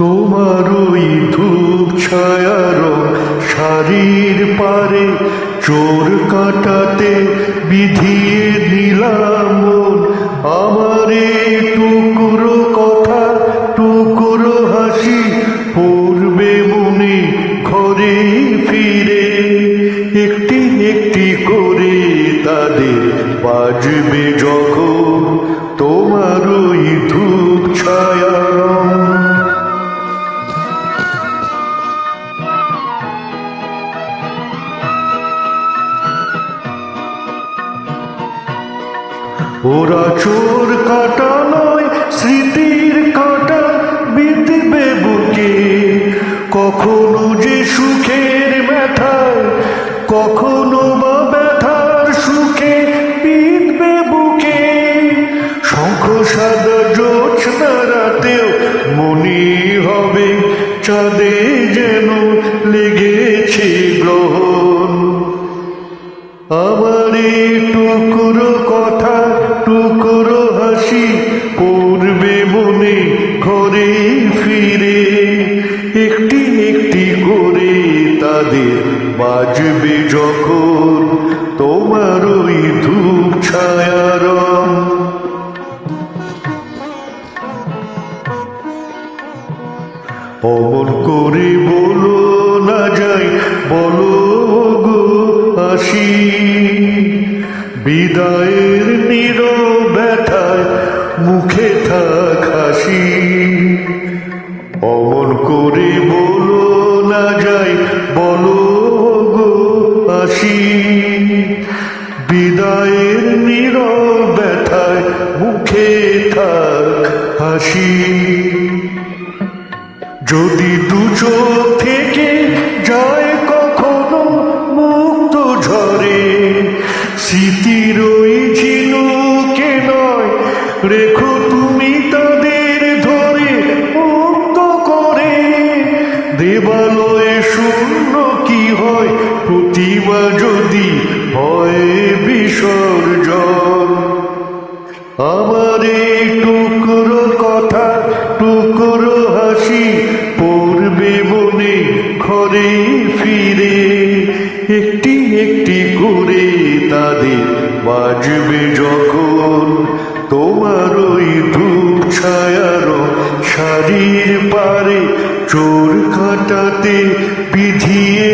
তোমার ওই ধূপ ছায়ার শাড়ির পারে চোর কাটাতে বিধিয়ে মন। আমার টুকরো কথা, টুকরো হাসি পড়বে মনে ঘরে ফিরে একটি একটি করে তাদের বাজবে যখন ওরা চোর কাটা নয়, স্মৃতির কাটা বিঁধবে বুকে। কখনো যে সুখের ব্যথায়, কখনো বা ব্যথার সুখে বিঁধবে বুকে। শঙ্খ সাদা জোছনা রাতেও মনে হবে চাঁদে যেন লেগেছে গ্রহণ। আমার এই টুকরো কথা টুকরো হাসি, পড়বে মনে ঘরে ফিরে। একটি একটি করে তাদের বাজবে যখন তোমার ওই ধূপ ছায়া রং। অমন করে বলো না যাই, বলো গো আসি বিদায়ের নীরব ব্যথায় মুখে থাক হাসি। অমন করে বলো না যাই, বলো গো আসি বিদায়ের নীরব ব্যথায় মুখে থাক হাসি। যদি দু স্মৃতির ওই ঝিনুকে নয় রেখো তুমি তাদের ধরে মুক্ত করে। দেবালয়ে শূন্য কি হয়? প্রতিমা যদি হয় বিসর্জন। আমার এই টুকরো কথা, টুকরো হাসি পড়বে মনে ঘরে ফিরে। একটি একটি করে তাদের বাজবে যখন তোমার ওই ধূপ ছায়ার শাড়ির পারে চোর কাটাতে বিধিয়ে